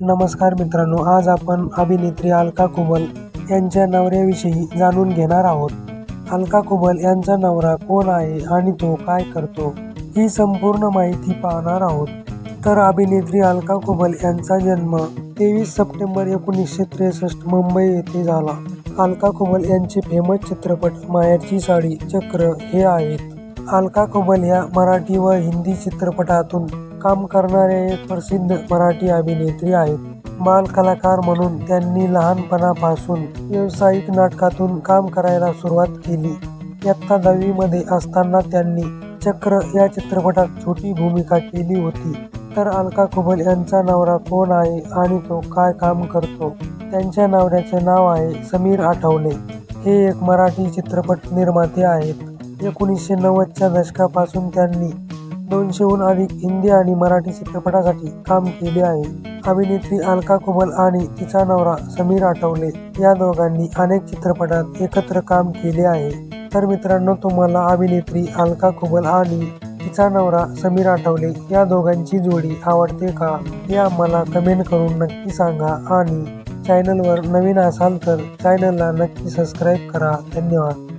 नमस्कार मित्रांनो आज आपण अभिनेत्री अलका कुबल यांच्या नवऱ्याविषयी जाणून घेणार आहोत. अलका कुबल यांचा नवरा कोण आहे आणि तो काय करतो ही संपूर्ण माहिती पाहणार आहोत. तर अभिनेत्री अलका कुबल यांचा जन्म तेवीस सप्टेंबर एकोणीसशे त्रेसष्ट मुंबई येथे झाला. अलका कुबल यांचे फेमस चित्रपट माहेरची साडी चक्र हे आहेत. अलका कुबल या मराठी व हिंदी चित्रपटातून काम करणाऱ्या एक प्रसिद्ध मराठी अभिनेत्री आहेत. बाल कलाकार म्हणून त्यांनी लहानपणापासून व्यावसायिक नाटकातून काम करायला सुरुवात केली. इयत्ता दहावीमध्ये असताना त्यांनी चक्र या चित्रपटात छोटी भूमिका केली होती. तर अलका कुबल यांचा नवरा कोण आहे आणि तो काय काम करतो? त्यांच्या नवऱ्याचे नाव आहे समीर आठवले. हे एक मराठी चित्रपट निर्माते आहेत. एकोणीसशे नव्वदच्या दशकापासून त्यांनी दोनशेहून अधिक हिंदी आणि मराठी चित्रपटासाठी काम केले आहे. अभिनेत्री अलका कुबल आणि तिचा नवरा समीर आठवले या दोघांनी अनेक चित्रपटात एकत्र काम केले आहे. तर मित्रांनो तुम्हाला अभिनेत्री अलका कुबल आणि तिचा नवरा समीर आठवले या दोघांची जोडी आवडते का? हे आम्हाला कमेंट करून नक्की सांगा आणि चॅनलवर नवीन असाल तर चॅनलला नक्की सबस्क्राईब करा. धन्यवाद.